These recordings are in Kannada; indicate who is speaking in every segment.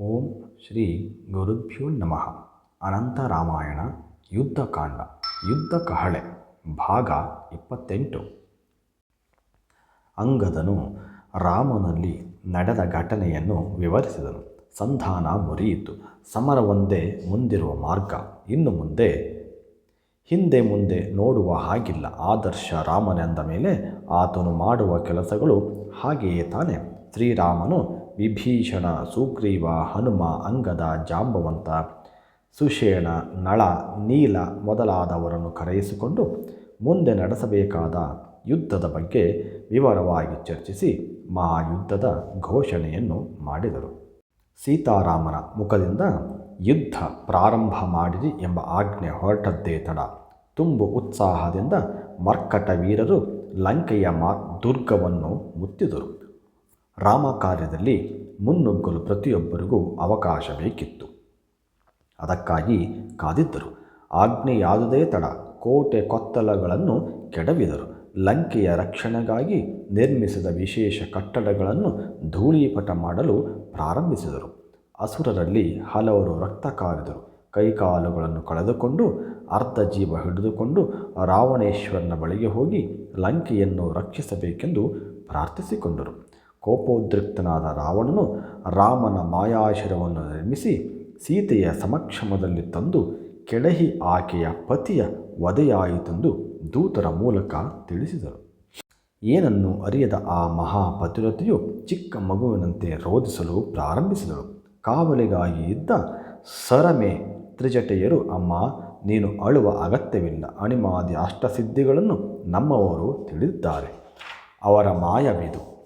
Speaker 1: ಓಂ ಶ್ರೀ ಗುರುಭ್ಯೋ ನಮಃ. ಅನಂತ ರಾಮಾಯಣ, ಯುದ್ಧಕಾಂಡ, ಯುದ್ಧ ಕಹಳೆ, ಭಾಗ ಇಪ್ಪತ್ತೆಂಟು. ಅಂಗದನು ರಾಮನಲ್ಲಿ ನಡೆದ ಘಟನೆಯನ್ನು ವಿವರಿಸಿದನು. ಸಂಧಾನ ಮುರಿಯಿತು. ಸಮರವೊಂದೇ ಮುಂದಿರುವ ಮಾರ್ಗ. ಇನ್ನು ಮುಂದೆ, ಹಿಂದೆ ಮುಂದೆ ನೋಡುವ ಹಾಗಿಲ್ಲ. ಆದರ್ಶ ರಾಮನೆಂದ ಮೇಲೆ ಆತನು ಮಾಡುವ ಕೆಲಸಗಳು ಹಾಗೆಯೇ ತಾನೆ. ಶ್ರೀರಾಮನು ವಿಭೀಷಣ ಸುಗ್ರೀವ ಹನುಮ ಅಂಗದ ಜಾಂಬವಂತ ಸುಷೇಣ ನಳ ನೀಲ ಮೊದಲಾದವರನ್ನು ಕರೆಯಿಸಿಕೊಂಡು ಮುಂದೆ ನಡೆಸಬೇಕಾದ ಯುದ್ಧದ ಬಗ್ಗೆ ವಿವರವಾಗಿ ಚರ್ಚಿಸಿ ಮಹಾಯುದ್ಧದ ಘೋಷಣೆಯನ್ನು ಮಾಡಿದರು. ಸೀತಾರಾಮನ ಮುಖದಿಂದ ಯುದ್ಧ ಪ್ರಾರಂಭ ಮಾಡಿರಿ ಎಂಬ ಆಜ್ಞೆ ಹೊರಟದ್ದೇ ತಡ. ತುಂಬು ಉತ್ಸಾಹದಿಂದ ಮರ್ಕಟ ವೀರರು ಲಂಕೆಯ ಮಾ, ದುರ್ಗವನ್ನು ಮುತ್ತಿದರು. ರಾಮ ಕಾರ್ಯದಲ್ಲಿ ಮುನ್ನುಗ್ಗಲು ಪ್ರತಿಯೊಬ್ಬರಿಗೂ ಅವಕಾಶ ಬೇಕಿತ್ತು ಅದಕ್ಕಾಗಿ ಕಾದಿದ್ದರು. ಆಜ್ಞೆಯಾದುದೇ ತಡ. ಕೋಟೆ ಕೊತ್ತಲಗಳನ್ನು ಕೆಡವಿದರು. ಲಂಕೆಯ ರಕ್ಷಣೆಗಾಗಿ ನಿರ್ಮಿಸಿದ ವಿಶೇಷ ಕಟ್ಟಡಗಳನ್ನು ಧೂಳೀಪಟ ಮಾಡಲು ಪ್ರಾರಂಭಿಸಿದರು. ಅಸುರರಲ್ಲಿ ಹಲವರು ರಕ್ತ ಕಾರಿದರು. ಕೈಕಾಲುಗಳನ್ನು ಕಳೆದುಕೊಂಡು, ಅರ್ಧ ಜೀವ ಹಿಡಿದುಕೊಂಡು ರಾವಣೇಶ್ವರನ ಬಳಿಗೆ ಹೋಗಿ ಲಂಕೆಯನ್ನು ರಕ್ಷಿಸಬೇಕೆಂದು ಪ್ರಾರ್ಥಿಸಿಕೊಂಡರು. ಕೋಪೋದ್ರಿಕ್ತನಾದ ರಾವಣನು ರಾಮನ ಮಾಯಾಶಿರವನ್ನು ನಿರ್ಮಿಸಿ ಸೀತೆಯ ಸಮಕ್ಷಮದಲ್ಲಿ ತಂದು ಕೆಡಹಿ ಆಕೆಯ ಪತಿಯ ವಧೆಯಾಯಿತೆಂದು ದೂತರ ಮೂಲಕ ತಿಳಿಸಿದರು. ಏನನ್ನು ಅರಿಯದ ಆ ಮಹಾಪತಿರತೆಯು ಚಿಕ್ಕ ಮಗುವಿನಂತೆ ರೋಧಿಸಲು ಪ್ರಾರಂಭಿಸಿದಳು. ಕಾವಲಿಗಾಗಿ ಇದ್ದ ಸರಮೆ ತ್ರಿಜಟೆಯರು, ಅಮ್ಮ, ನೀನು ಅಳುವ ಅಗತ್ಯವಿಲ್ಲ. ಅಣಿಮಾದಿ ಅಷ್ಟಸಿದ್ಧಿಗಳನ್ನು ನಮ್ಮವರು ತಿಳಿದಿದ್ದಾರೆ. ಅವರ ಮಾಯವಿದು.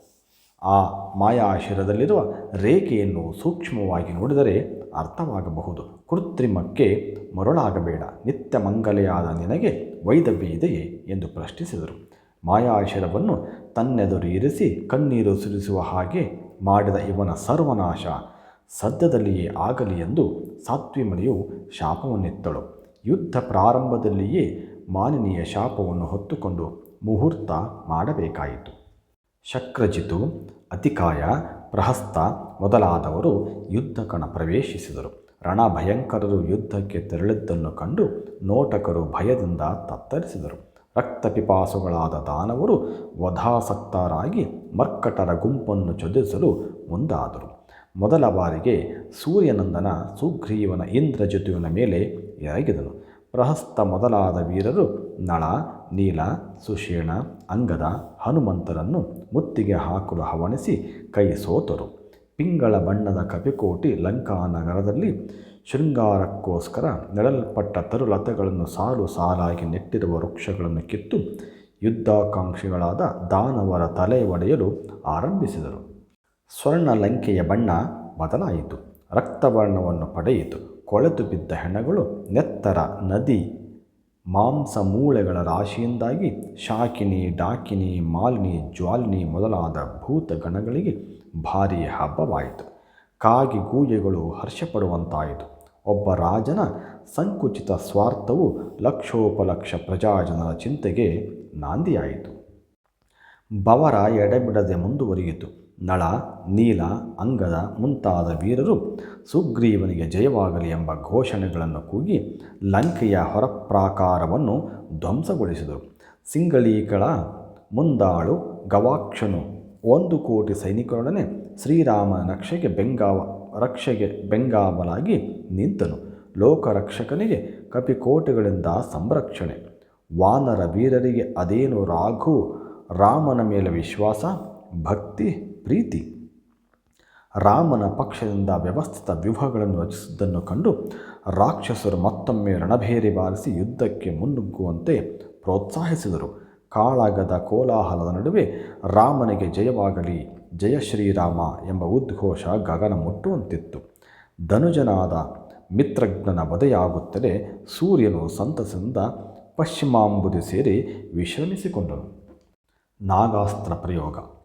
Speaker 1: ಆ ಮಾಯಾಶಿರದಲ್ಲಿರುವ ರೇಖೆಯನ್ನು ಸೂಕ್ಷ್ಮವಾಗಿ ನೋಡಿದರೆ ಅರ್ಥವಾಗಬಹುದು. ಕೃತ್ರಿಮಕ್ಕೆ ಮರುಳಾಗಬೇಡ. ನಿತ್ಯ ಮಂಗಲೆಯಾದ ನಿನಗೆ ವೈದವ್ಯ ಇದೆಯೇ ಎಂದು ಪ್ರಶ್ನಿಸಿದರು. ಮಾಯಾಶಿರವನ್ನು ತನ್ನೆದುರು ಇರಿಸಿ ಕಣ್ಣೀರು ಸುರಿಸುವ ಹಾಗೆ ಮಾಡಿದ ಇವನ ಸರ್ವನಾಶ ಸದ್ಯದಲ್ಲಿಯೇ ಆಗಲಿ ಎಂದು ಸಾತ್ವಿಮಣಿಯು ಶಾಪವನ್ನಿತ್ತಳು. ಯುದ್ಧ ಪ್ರಾರಂಭದಲ್ಲಿಯೇ ಮಾನಿನಿಯ ಶಾಪವನ್ನು ಹೊತ್ತುಕೊಂಡು ಮುಹೂರ್ತ ಮಾಡಬೇಕಾಯಿತು. ಶಕ್ರಜಿತು, ಅತಿಕಾಯ, ಪ್ರಹಸ್ತ ಮೊದಲಾದವರು ಯುದ್ಧ ಕಣ ಪ್ರವೇಶಿಸಿದರು. ರಣಭಯಂಕರರು ಯುದ್ಧಕ್ಕೆ ತೆರಳಿದ್ದನ್ನು ಕಂಡು ನೋಟಕರು ಭಯದಿಂದ ತತ್ತರಿಸಿದರು. ರಕ್ತಪಿಪಾಸುಗಳಾದ ದಾನವರು ವಧಾಸಕ್ತರಾಗಿ ಮರ್ಕಟರ ಗುಂಪನ್ನು ಚದುರಿಸಲು ಮುಂದಾದರು. ಮೊದಲ ಬಾರಿಗೆ ಸೂರ್ಯನಂದನ ಸುಗ್ರೀವನ ಇಂದ್ರಜತುವಿನ ಮೇಲೆ ಎರಗಿದನು. ಪ್ರಹಸ್ತ ಮೊದಲಾದ ವೀರರು ನಳ, ನೀಲ, ಸುಷೇಣ, ಅಂಗದ, ಹನುಮಂತರನ್ನು ಮುತ್ತಿಗೆ ಹಾಕಲು ಹವಣಿಸಿ ಕೈ ಸೋತರು. ಪಿಂಗಳ ಬಣ್ಣದ ಕಪಿಕೋಟಿ ಲಂಕಾನಗರದಲ್ಲಿ ಶೃಂಗಾರಕ್ಕೋಸ್ಕರ ನೆಡಲ್ಪಟ್ಟ ತರುಲತೆಗಳನ್ನು ಸಾಲು ಸಾಲಾಗಿ ನೆಟ್ಟಿರುವ ವೃಕ್ಷಗಳನ್ನು ಕಿತ್ತು ಯುದ್ಧಾಕಾಂಕ್ಷಿಗಳಾದ ದಾನವರ ತಲೆ ಒಡೆಯಲು ಆರಂಭಿಸಿದರು. ಸ್ವರ್ಣ ಲಂಕೆಯ ಬಣ್ಣ ಬದಲಾಯಿತು. ರಕ್ತವರ್ಣವನ್ನು ಪಡೆಯಿತು. ಕೊಳೆತು ಬಿದ್ದ ಹೆಣಗಳು ನೆತ್ತರ ನದಿ ಮಾಂಸ ಮೂಳೆಗಳ ರಾಶಿಯಿಂದಾಗಿ ಶಾಕಿನಿ, ಡಾಕಿನಿ, ಮಾಲಿನಿ, ಜ್ವಾಲಿನಿ ಮೊದಲಾದ ಭೂತಗಣಗಳಿಗೆ ಭಾರೀ ಹಬ್ಬವಾಯಿತು. ಕಾಗಿ ಗೂಯೆಗಳು ಹರ್ಷಪಡುವಂತಾಯಿತು. ಒಬ್ಬ ರಾಜನ ಸಂಕುಚಿತ ಸ್ವಾರ್ಥವು ಲಕ್ಷೋಪಲಕ್ಷ ಪ್ರಜಾಜನರ ಚಿಂತೆಗೆ ನಾಂದಿಯಾಯಿತು. ಬವರ ಎಡೆಬಿಡದೆ ಮುಂದುವರಿಯಿತು. ನಳ, ನೀಲ, ಅಂಗದ ಮುಂತಾದ ವೀರರು ಸುಗ್ರೀವನಿಗೆ ಜಯವಾಗಲಿ ಎಂಬ ಘೋಷಣೆಗಳನ್ನು ಕೂಗಿ ಲಂಕೆಯ ಹೊರಪ್ರಾಕಾರವನ್ನು ಧ್ವಂಸಗೊಳಿಸಿದರು. ಸಿಂಗಳೀಕಳ ಮುಂದಾಳು ಗವಾಕ್ಷನು ಒಂದು ಕೋಟಿ ಸೈನಿಕರೊಡನೆ ಶ್ರೀರಾಮನ ರಕ್ಷೆಗೆ ಬೆಂಗಾವ, ರಕ್ಷೆಗೆ ಬೆಂಗಾವಲಾಗಿ ನಿಂತನು. ಲೋಕರಕ್ಷಕನಿಗೆ ಕಪಿಕೋಟೆಗಳಿಂದ ಸಂರಕ್ಷಣೆ. ವಾನರ ವೀರರಿಗೆ ಅದೇನು ರಾಘು, ರಾಮನ ಮೇಲೆ ವಿಶ್ವಾಸ, ಭಕ್ತಿ ಪ್ರೀತಿ. ರಾಮನ ಪಕ್ಷದಿಂದ ವ್ಯವಸ್ಥಿತ ವ್ಯೂಹಗಳನ್ನು ರಚಿಸಿದ್ದನ್ನು ಕಂಡು ರಾಕ್ಷಸರು ಮತ್ತೊಮ್ಮೆ ರಣಭೇರಿ ಬಾರಿಸಿ ಯುದ್ಧಕ್ಕೆ ಮುನ್ನುಗ್ಗುವಂತೆ ಪ್ರೋತ್ಸಾಹಿಸಿದರು. ಕಾಳಗದ ಕೋಲಾಹಲದ ನಡುವೆ ರಾಮನಿಗೆ ಜಯವಾಗಲಿ, ಜಯ ಶ್ರೀರಾಮ ಎಂಬ ಉದ್ಘೋಷ ಗಗನ ಮುಟ್ಟುವಂತಿತ್ತು. ಧನುಜನಾದ ಮಿತ್ರಜ್ಞನ ವಧೆಯಾಗುತ್ತಲೇ ಸೂರ್ಯನು ಸಂತಸದಿಂದ ಪಶ್ಚಿಮಾಂಬುದಿ ಸೇರಿ ವಿಶ್ರಮಿಸಿಕೊಂಡನು. ನಾಗಾಸ್ತ್ರ ಪ್ರಯೋಗ.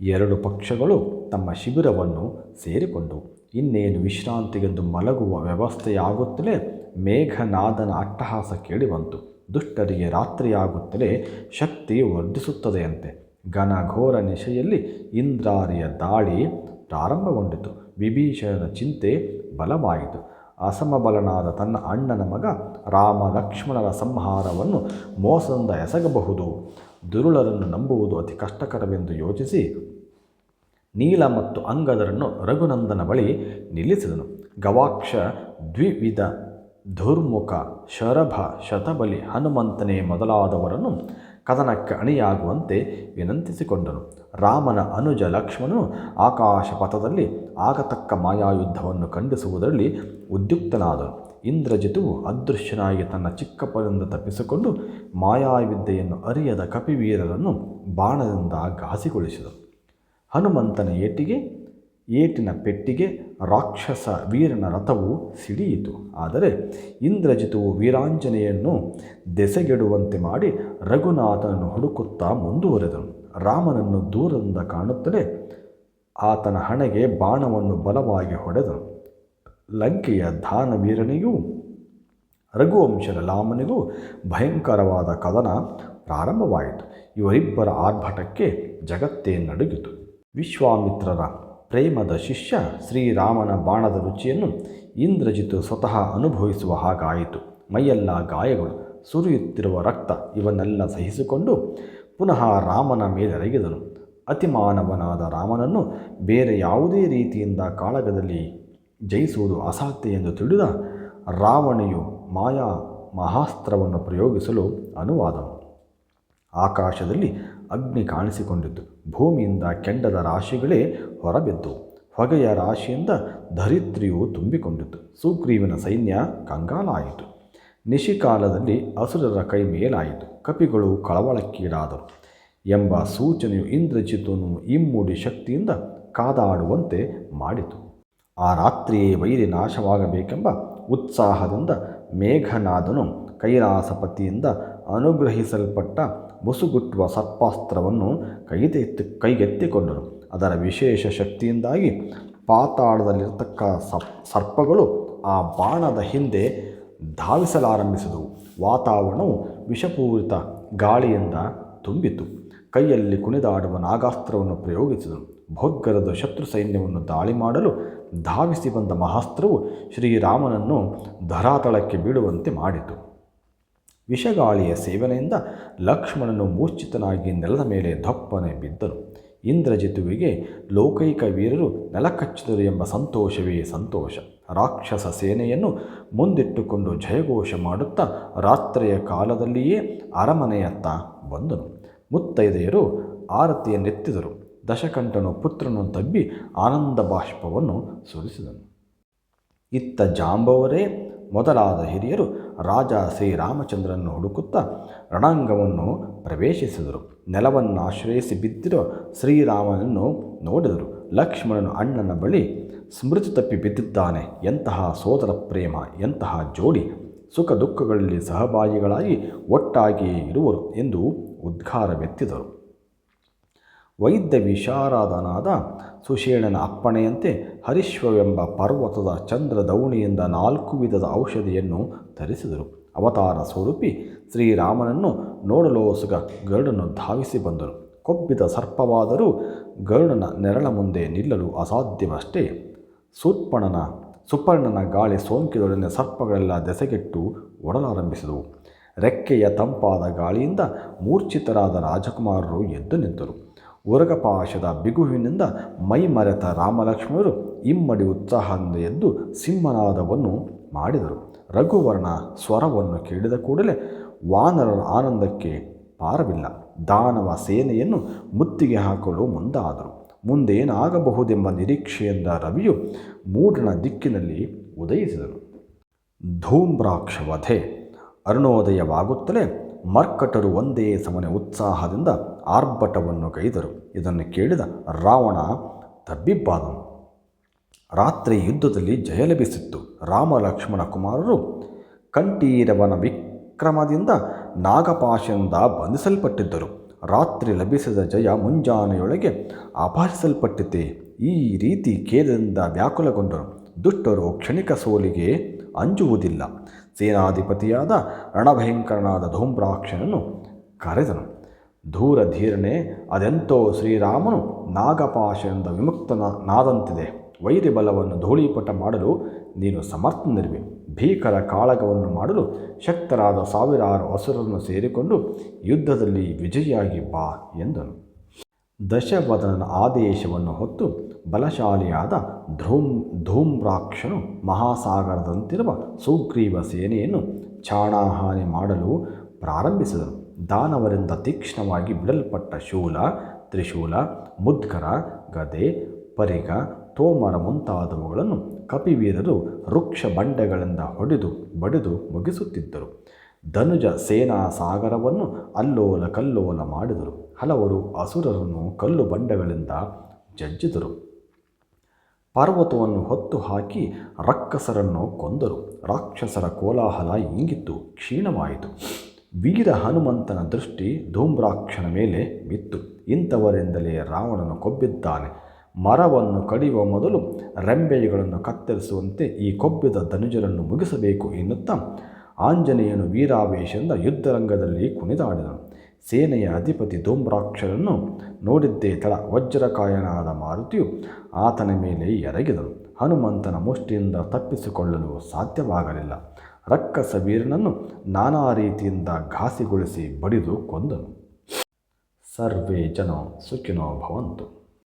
Speaker 1: ಎರಡು ಪಕ್ಷಗಳು ತಮ್ಮ ಶಿಬಿರವನ್ನು ಸೇರಿಕೊಂಡು, ಇನ್ನೇನು ವಿಶ್ರಾಂತಿಗೆಂದು ಮಲಗುವ ವ್ಯವಸ್ಥೆಯಾಗುತ್ತಲೇ ಮೇಘನಾದನ ಅಟ್ಟಹಾಸ ಕೇಳಿಬಂತು. ದುಷ್ಟರಿಗೆ ರಾತ್ರಿಯಾಗುತ್ತಲೇ ಶಕ್ತಿ ವರ್ಧಿಸುತ್ತದೆಯಂತೆ. ಘನಘೋರ ನಿಶೆಯಲ್ಲಿ ಇಂದ್ರಾರಿಯ ದಾಳಿ ಪ್ರಾರಂಭಗೊಂಡಿತು. ವಿಭೀಷಣನ ಚಿಂತೆ ಬಲವಾಯಿತು. ಅಸಮಬಲನಾದ ತನ್ನ ಅಣ್ಣನ ಮಗ ರಾಮ ಲಕ್ಷ್ಮಣರ ಸಂಹಾರವನ್ನು ಮೋಸದಿಂದ ಎಸಗಬಹುದು. ದುರುಳರನ್ನು ನಂಬುವುದು ಅತಿ ಕಷ್ಟಕರವೆಂದು ಯೋಚಿಸಿ ನೀಲ ಮತ್ತು ಅಂಗದರನ್ನು ರಘುನಂದನ ಬಳಿ ನಿಲ್ಲಿಸಿದನು. ಗವಾಕ್ಷ ದ್ವಿವಿಧ ದುರ್ಮುಖ ಶರಭ ಶತಬಲಿ ಹನುಮಂತನೇ ಮೊದಲಾದವರನ್ನು ಕದನಕ್ಕೆ ಅಣಿಯಾಗುವಂತೆ ವಿನಂತಿಸಿಕೊಂಡನು. ರಾಮನ ಅನುಜ ಲಕ್ಷ್ಮಣನು ಆಕಾಶ ಪಥದಲ್ಲಿ ಆಗತಕ್ಕ ಮಾಯಾಯುದ್ಧವನ್ನು ಖಂಡಿಸುವುದರಲ್ಲಿ ಉದ್ಯುಕ್ತನಾದನು. ಇಂದ್ರಜಿತುವು ಅದೃಶ್ಯನಾಗಿ ತನ್ನ ಚಿಕ್ಕಪ್ಪನಿಂದ ತಪ್ಪಿಸಿಕೊಂಡು ಮಾಯಾವಿದ್ಯೆಯನ್ನು ಅರಿಯದ ಕಪಿವೀರರನ್ನು ಬಾಣದಿಂದ ಘಾಸಿಗೊಳಿಸಿದನು. ಹನುಮಂತನ ಏಟಿಗೆ, ಏಟಿನ ಪೆಟ್ಟಿಗೆ ರಾಕ್ಷಸ ವೀರನ ರಥವು ಸಿಡಿಯಿತು. ಆದರೆ ಇಂದ್ರಜಿತುವು ವೀರಾಂಜನೆಯನ್ನು ದೆಸೆಗೆಡುವಂತೆ ಮಾಡಿ ರಘುನಾಥನನ್ನು ಹುಡುಕುತ್ತಾ ಮುಂದುವರೆದನು. ರಾಮನನ್ನು ದೂರದಿಂದ ಕಾಣುತ್ತಲೇ ಆತನ ಹಣೆಗೆ ಬಾಣವನ್ನು ಬಲವಾಗಿ ಹೊಡೆದನು. ಲಂಕೆಯ ದಾನವೀರನಿಗೂ ರಘುವಂಶದ ಲಾಮನಿಗೂ ಭಯಂಕರವಾದ ಕದನ ಪ್ರಾರಂಭವಾಯಿತು. ಇವರಿಬ್ಬರ ಆರ್ಭಟಕ್ಕೆ ಜಗತ್ತೇ ನಡುಗಿತು. ವಿಶ್ವಾಮಿತ್ರರ ಪ್ರೇಮದ ಶಿಷ್ಯ ಶ್ರೀರಾಮನ ಬಾಣದ ರುಚಿಯನ್ನು ಇಂದ್ರಜಿತು ಸ್ವತಃ ಅನುಭವಿಸುವ ಹಾಗಾಯಿತು. ಮೈಯೆಲ್ಲ ಗಾಯಗಳು ಸುರಿಯುತ್ತಿರುವ ರಕ್ತ ಇವನ್ನೆಲ್ಲ ಸಹಿಸಿಕೊಂಡು ಪುನಃ ರಾಮನ ಮೇಲೆರಗಿದನು. ಅತಿಮಾನವನಾದ ರಾಮನನ್ನು ಬೇರೆ ಯಾವುದೇ ರೀತಿಯಿಂದ ಕಾಳಗದಲ್ಲಿ ಜಯಿಸುವುದು ಅಸಾಧ್ಯ ಎಂದು ತಿಳಿದ ರಾವಣೆಯು ಮಾಯಾ ಮಹಾಸ್ತ್ರವನ್ನು ಪ್ರಯೋಗಿಸಲು ಅನುವಾದನು. ಆಕಾಶದಲ್ಲಿ ಅಗ್ನಿ ಕಾಣಿಸಿಕೊಂಡಿತು ಭೂಮಿಯಿಂದ ಕೆಂಡದ ರಾಶಿಗಳೇ ಹೊರಬಿದ್ದವು ಹೊಗೆಯ ರಾಶಿಯಿಂದ ಧರಿತ್ರಿಯು ತುಂಬಿಕೊಂಡಿತು ಸುಗ್ರೀವನ ಸೈನ್ಯ ಕಂಗಾಲಾಯಿತು. ನಿಶಿಕಾಲದಲ್ಲಿ ಅಸುರರ ಕೈ ಮೇಲಾಯಿತು, ಕಪಿಗಳು ಕಳವಳಕ್ಕೀಡಾದರು ಎಂಬ ಸೂಚನೆಯು ಇಂದ್ರಜಿತನು ಇಮ್ಮುಡಿ ಶಕ್ತಿಯಿಂದ ಕಾದಾಡುವಂತೆ ಮಾಡಿತು. ಆ ರಾತ್ರಿಯೇ ವೈರಿ ನಾಶವಾಗಬೇಕೆಂಬ ಉತ್ಸಾಹದಿಂದ ಮೇಘನಾದನು ಕೈಲಾಸಪತಿಯಿಂದ ಅನುಗ್ರಹಿಸಲ್ಪಟ್ಟ ಬುಸುಗುಟ್ಟುವ ಸರ್ಪಾಸ್ತ್ರವನ್ನು ಕೈಗೆತ್ತಿ ಕೈಗೆತ್ತಿಕೊಂಡನು. ಅದರ ವಿಶೇಷ ಶಕ್ತಿಯಿಂದಾಗಿ ಪಾತಾಳದಲ್ಲಿರತಕ್ಕ ಸರ್ಪಗಳು ಆ ಬಾಣದ ಹಿಂದೆ ಧಾವಿಸಲಾರಂಭಿಸಿದವು. ವಾತಾವರಣವು ವಿಷಪೂರಿತ ಗಾಳಿಯಿಂದ ತುಂಬಿತು ಕೈಯಲ್ಲಿ ಕುಣಿದಾಡುವ ನಾಗಾಸ್ತ್ರವನ್ನು ಪ್ರಯೋಗಿಸಿದನು. ಭೋಗ್ಗರದ ಶತ್ರು ಸೈನ್ಯವನ್ನು ದಾಳಿ ಮಾಡಲು ಧಾವಿಸಿ ಬಂದ ಮಹಾಸ್ತ್ರವು ಶ್ರೀರಾಮನನ್ನು ಧರಾತಳಕ್ಕೆ ಬೀಳುವಂತೆ ಮಾಡಿತು. ವಿಷಗಾಳಿಯ ಸೇವನೆಯಿಂದ ಲಕ್ಷ್ಮಣನು ಮೂರ್ಛಿತನಾಗಿ ನೆಲದ ಮೇಲೆ ದಪ್ಪನೆ ಬಿದ್ದನು. ಇಂದ್ರಜಿತುವಿಗೆ ಲೋಕೈಕ ವೀರರು ನೆಲಕಚ್ಚಿದರು ಎಂಬ ಸಂತೋಷವೇ ಸಂತೋಷ. ರಾಕ್ಷಸ ಸೇನೆಯನ್ನು ಮುಂದಿಟ್ಟುಕೊಂಡು ಜಯಘೋಷ ಮಾಡುತ್ತಾ ರಾತ್ರಿಯ ಕಾಲದಲ್ಲಿಯೇ ಅರಮನೆಯತ್ತ ಬಂದನು. ಮುತ್ತೈದೆಯರು ಆರತಿಯನ್ನೆತ್ತಿದರು. ದಶಕಂಠನು ಪುತ್ರನು ತಬ್ಬಿ ಆನಂದ ಬಾಷ್ಪವನ್ನು ಸುರಿಸಿದನು. ಇತ್ತ ಜಾಂಬವರೇ, ಮೊದಲಾದ ಹಿರಿಯರು ರಾಜ ಶ್ರೀರಾಮಚಂದ್ರನನ್ನು ಹುಡುಕುತ್ತಾ ರಣಾಂಗವನ್ನು ಪ್ರವೇಶಿಸಿದರು. ನೆಲವನ್ನು ಆಶ್ರಯಿಸಿ ಬಿದ್ದಿರೋ ಶ್ರೀರಾಮನನ್ನು ನೋಡಿದರು. ಲಕ್ಷ್ಮಣನು ಅಣ್ಣನ ಬಳಿ, ಸ್ಮೃತಿ ತಪ್ಪಿ ಬಿದ್ದಿದ್ದಾನೆ. ಎಂತಹ ಸೋದರ ಪ್ರೇಮ, ಎಂತಹ ಜೋಡಿ. ಸುಖ ದುಃಖಗಳಲ್ಲಿ ಸಹಭಾಗಿಗಳಾಗಿ ಒಟ್ಟಾಗಿಯೇ ಇರುವರು ಎಂದು ಉದ್ಗಾರವೆತ್ತಿದರು ವೈದ್ಯ ವಿಶಾರದನಾದ ಸುಷೇಣನ ಅಪ್ಪಣೆಯಂತೆ ಹರಿಶ್ವವೆಂಬ ಪರ್ವತದ ಚಂದ್ರ ದೌಣಿಯಿಂದ ನಾಲ್ಕು ವಿಧದ ಔಷಧಿಯನ್ನು ತರಿಸಿದರು. ಅವತಾರ ಸ್ವರೂಪಿ ಶ್ರೀರಾಮನನ್ನು ನೋಡಲೋಸುಗ ಗರುಡನು ಧಾವಿಸಿ ಬಂದರು. ಕೊಬ್ಬಿದ ಸರ್ಪವಾದರೂ ಗರುಡನ ನೆರಳ ಮುಂದೆ ನಿಲ್ಲಲು ಅಸಾಧ್ಯವಷ್ಟೇ. ಸೂರ್ಪಣನ, ಸುಪರ್ಣನ ಗಾಳಿ ಸೋಂಕಿದೊಡನೆ ಸರ್ಪಗಳೆಲ್ಲ ದೆಸೆಗೆಟ್ಟು ಒಡಲಾರಂಭಿಸಿದವು. ರೆಕ್ಕೆಯ ತಂಪಾದ ಗಾಳಿಯಿಂದ ಮೂರ್ಛಿತರಾದ ರಾಜಕುಮಾರರು ಎದ್ದು ನಿಂತರು. ಉರಗಪಾಶದ ಬಿಗುವಿನಿಂದ ಮೈ ಮರೆತ ರಾಮಲಕ್ಷ್ಮಣರು ಇಮ್ಮಡಿ ಉತ್ಸಾಹದಿಂದ ಎದ್ದು ಸಿಂಹನಾದವನ್ನು ಮಾಡಿದರು. ರಘುವರ್ಣ ಸ್ವರವನ್ನು ಕೇಳಿದ ಕೂಡಲೇ ವಾನರರ ಆನಂದಕ್ಕೆ ಪಾರವಿಲ್ಲ. ದಾನವ ಸೇನೆಯನ್ನು ಮುತ್ತಿಗೆ ಹಾಕಲು ಮುಂದಾದರು. ಮುಂದೇನಾಗಬಹುದೆಂಬ ನಿರೀಕ್ಷೆಯಿಂದ ರವಿಯು ಮೂಡಣ ದಿಕ್ಕಿನಲ್ಲಿ ಉದಯಿಸಿದರು ಧೂಮ್ರಾಕ್ಷ ವಧೆ ಅರುಣೋದಯವಾಗುತ್ತಲೇ ಮರ್ಕಟರು ಒಂದೇ ಸಮನೆ ಉತ್ಸಾಹದಿಂದ ಆರ್ಭಟವನ್ನು ಕೈದರು. ಇದನ್ನು ಕೇಳಿದ ರಾವಣ ತಬ್ಬಿಬ್ಬಾದನು ರಾತ್ರಿ ಯುದ್ಧದಲ್ಲಿ ಜಯ ಲಭಿಸಿತ್ತು. ರಾಮ ಲಕ್ಷ್ಮಣ ಕುಮಾರರು ಕಂಠೀರವನ ವಿಕ್ರಮದಿಂದ ನಾಗಪಾಶದಿಂದ ಬಂಧಿಸಲ್ಪಟ್ಟಿದ್ದರು. ರಾತ್ರಿ ಲಭಿಸಿದ ಜಯ ಮುಂಜಾನೆಯೊಳಗೆ ಅಪಹರಿಸಲ್ಪಟ್ಟಿತೆ. ಈ ರೀತಿ ಖೇದದಿಂದ ವ್ಯಾಕುಲಗೊಂಡರು. ದುಷ್ಟರು ಕ್ಷಣಿಕ ಸೋಲಿಗೆ ಅಂಜುವುದಿಲ್ಲ. ಸೇನಾಧಿಪತಿಯಾದ ರಣಭಯಂಕರನಾದ ಧೂಮ್ರಾಕ್ಷನನ್ನು ಕರೆದನು. ಧೂರಧೀರನೆ ಅದೆಂತೋ ಶ್ರೀರಾಮನು ನಾಗಪಾಶದಿಂದ ವಿಮುಕ್ತನ ನಾದಂತಿದೆ. ವೈರಿ ಬಲವನ್ನು ಧೂಳೀಪಟ ಮಾಡಲು ನೀನು ಸಮರ್ಥನಿರುವೆ. ಭೀಕರ ಕಾಳಗವನ್ನು ಮಾಡಲು ಶಕ್ತರಾದ ಸಾವಿರಾರು ಹಸುರನ್ನು ಸೇರಿಕೊಂಡು ಯುದ್ಧದಲ್ಲಿ ವಿಜಯಿಯಾಗಿ ಬಾ ಎಂದನು. ದಶವದನ ಆದೇಶವನ್ನು ಹೊತ್ತು ಬಲಶಾಲಿಯಾದ ಧೂಮ್ ಧೂಮ್ರಾಕ್ಷನು ಮಹಾಸಾಗರದಂತಿರುವ ಸುಗ್ರೀವ ಸೇನೆಯನ್ನು ಚಾಣಾಹಾನಿ ಮಾಡಲು ಪ್ರಾರಂಭಿಸಿದನು. ದಾನವರಿಂದ ತೀಕ್ಷ್ಣವಾಗಿ ಬಿಡಲ್ಪಟ್ಟ ಶೂಲ, ತ್ರಿಶೂಲ ಮುದ್ಗರ ಗದೆ, ಪರಿಗ, ತೋಮರ ಮುಂತಾದವುಗಳನ್ನು ಕಪಿವೀರರು ವೃಕ್ಷ ಬಂಡೆಗಳಿಂದ ಹೊಡೆದು ಬಡಿದು ಮುಗಿಸುತ್ತಿದ್ದರು. ಧನುಜ ಸೇನಾ ಸಾಗರವನ್ನು ಅಲ್ಲೋಲ ಕಲ್ಲೋಲ ಮಾಡಿದರು. ಹಲವರು ಅಸುರರನ್ನು ಕಲ್ಲು ಬಂಡೆಗಳಿಂದ ಜಜ್ಜಿದರು. ಪರ್ವತವನ್ನು ಹೊತ್ತು ಹಾಕಿ ರಕ್ಕಸರನ್ನು ಕೊಂದರು. ರಾಕ್ಷಸರ ಕೋಲಾಹಲ ಇಂಗಿತ್ತು ಕ್ಷೀಣವಾಯಿತು. ವೀರ ಹನುಮಂತನ ದೃಷ್ಟಿ ಧೂಮ್ರಾಕ್ಷನ ಮೇಲೆ ಬಿತ್ತು. ಇಂಥವರಿಂದಲೇ ರಾವಣನು ಕೊಬ್ಬಿದ್ದಾನೆ. ಮರವನ್ನು ಕಡಿಯುವ ಮೊದಲು ರೆಂಬೆಗಳನ್ನು ಕತ್ತರಿಸುವಂತೆ ಈ ಕೊಬ್ಬಿದ ಧನುಜರನ್ನು ಮುಗಿಸಬೇಕು ಎನ್ನುತ್ತಾ ಆಂಜನೇಯನು ವೀರಾವೇಶದಿಂದ ಯುದ್ಧರಂಗದಲ್ಲಿ ಕುಣಿದಾಡಿದನು. ಸೇನೆಯ ಅಧಿಪತಿ ಧೂಮ್ರಾಕ್ಷರನ್ನು ನೋಡಿದ್ದೇ ತಳ ವಜ್ರಕಾಯನಾದ ಮಾರುತಿಯು ಆತನ ಮೇಲೆ ಎರಗಿದನು. ಹನುಮಂತನ ಮುಷ್ಟಿಯಿಂದ ತಪ್ಪಿಸಿಕೊಳ್ಳಲು ಸಾಧ್ಯವಾಗಲಿಲ್ಲ. ರಕ್ಕಸ ಸಬೀರನನ್ನು ನಾನಾ ರೀತಿಯಿಂದ ಘಾಸಿಗೊಳಿಸಿ ಬಡಿದು ಕೊಂದನು. ಸರ್ವೇ ಜನ ಸುಖಿನೋ ಭವಂತು.